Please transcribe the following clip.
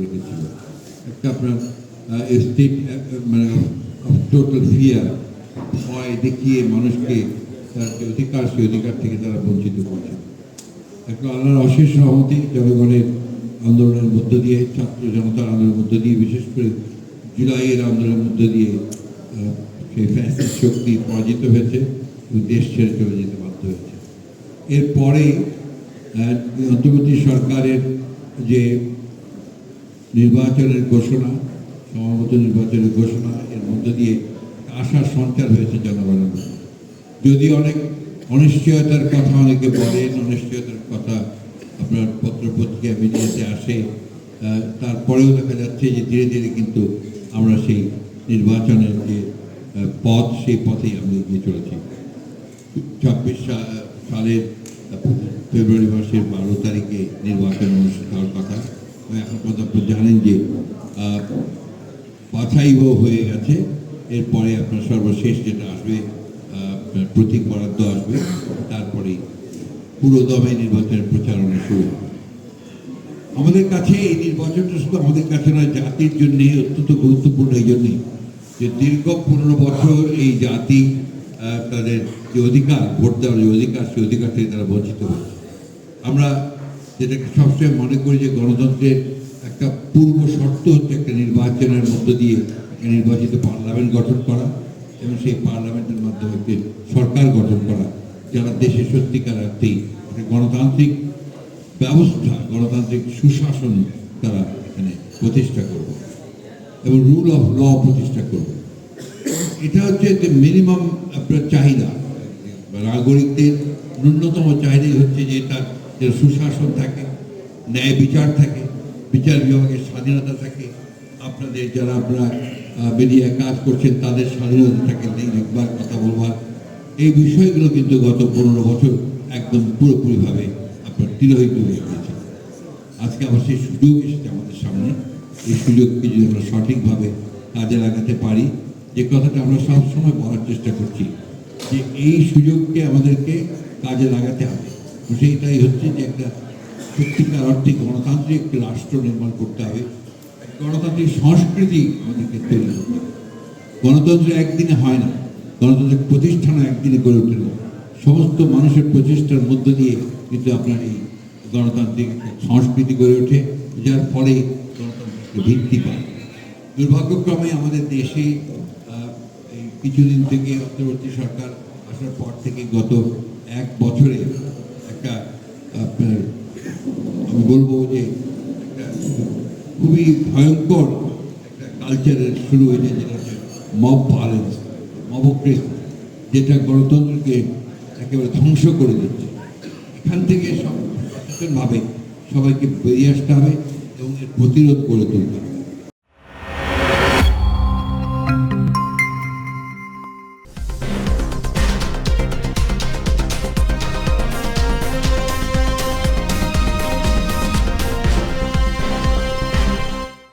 রেখেছিল একটা আপনার স্টেট মানে টোটাল ফিয়ার ভয় দেখিয়ে মানুষকে তার যে অধিকার, সেই অধিকার থেকে তারা বঞ্চিত করছে। একটা আল্লাহর অশেষ সহমতি জনগণের আন্দোলনের মধ্য দিয়ে, ছাত্র জনতার আন্দোলনের মধ্য দিয়ে, বিশেষ করে জুলাইয়ের আন্দোলনের মধ্য দিয়ে সেই ফ্যাসিস্ট শক্তি পরাজিত হয়েছে দেশ ছেড়ে চলে যেতে বাধ্য হয়েছে। এরপরে অন্তর্বর্তী সরকারের যে নির্বাচনের ঘোষণা সমাগত নির্বাচনের ঘোষণা, এর মধ্য দিয়ে আশার সঞ্চার হয়েছে জনগণের যদি অনেক অনিশ্চয়তার কথা অনেকে বলেন, অনিশ্চয়তার কথা আপনার পত্র পত্রিকা মিডিয়াতে আসে তারপরেও দেখা যাচ্ছে যে ধীরে ধীরে কিন্তু আমরা সেই নির্বাচনের যে পথ, সেই পথেই আমরা এগিয়ে চলেছি। ছাব্বিশ সালের ফেব্রুয়ারি মাসের বারো তারিখে নির্বাচন অনুষ্ঠিত হওয়ার কথা। এবং এখন জানেন যে আহ, হয়ে গেছে। এরপরে আপনার সর্বশেষ যেটা আসবে প্রতীক বরাদ্দ আসবে। তারপরেই পুরো দমে নির্বাচনের প্রচারণা শুরু আমাদের কাছে এই নির্বাচনটা শুধু আমাদের কাছে নয় জাতির জন্য অত্যন্ত গুরুত্বপূর্ণ এই জন্যই যে দীর্ঘ পনেরো বছর এই জাতি তাদের যে অধিকার ভোট দেওয়ার যে অধিকার সেই অধিকার থেকে তারা বঞ্চিত হচ্ছে। আমরা যেটাকে সবসময় মনে করি যে গণতন্ত্রের একটা পূর্ব শর্ত হচ্ছে একটা নির্বাচনের মধ্য দিয়ে একটা নির্বাচিত পার্লামেন্ট গঠন করা এবং সেই পার্লামেন্টের মাধ্যমে একটি সরকার গঠন করা, যারা দেশে সত্যিকার অর্থেই একটা গণতান্ত্রিক ব্যবস্থা, গণতান্ত্রিক সুশাসন তারা এখানে প্রতিষ্ঠা করবে এবং রুল অফ ল প্রতিষ্ঠা করবে। এটা হচ্ছে যে মিনিমাম আপনার চাহিদা। নাগরিকদের ন্যূনতম চাহিদাই হচ্ছে যে তার যে সুশাসন থাকে, ন্যায় বিচার থাকে, বিচার বিভাগের স্বাধীনতা থাকে, আপনাদের যারা আপনারা মিডিয়ায় কাজ করছেন, তাদের স্বাধীনতা থাকে লিখবার কথা বলবার। এই বিষয়গুলো কিন্তু গত পনেরো বছর একদম পুরোপুরিভাবে আপনার তিরোহিত হয়ে গেছে আজকে আবার সেই সুযোগ এসেছে আমাদের সামনে। এই সুযোগকে যদি আমরা সঠিকভাবে কাজে লাগাতে পারি, যে কথাটা আমরা সবসময় বলার চেষ্টা করছি, যে এই সুযোগকে আমাদেরকে কাজে লাগাতে হবে। সেইটাই হচ্ছে যে একটা সত্যিকার অর্থে গণতান্ত্রিক একটি রাষ্ট্র নির্মাণ করতে হবে। গণতান্ত্রিক সংস্কৃতি আমাদেরকে তৈরি করতে হবে। গণতন্ত্র একদিনে হয় না গণতান্ত্রিক প্রতিষ্ঠানও একদিনে গড়ে ওঠে না। সমস্ত মানুষের প্রচেষ্টার মধ্য দিয়ে কিন্তু আপনার এই গণতান্ত্রিক সংস্কৃতি গড়ে ওঠে, যার ফলে গণতন্ত্রের ভিত্তি পায় দুর্ভাগ্যক্রমে আমাদের দেশে এই কিছুদিন থেকে অন্তর্বর্তী সরকার আসার পর থেকে গত এক বছরে একটা, আপনার, আমি বলব যে একটা, খুবই ভয়ঙ্কর একটা কালচারের শুরু হয়েছে যেটা হচ্ছে মব ভায়োলেন্স মবক্রেসি যেটা গণতন্ত্রকে একেবারে ধ্বংস করে দিচ্ছে। এখান থেকে সব সচেতনভাবে সবাইকে বেরিয়ে আসতে হবে এবং এর প্রতিরোধ করে তুলতে হবে।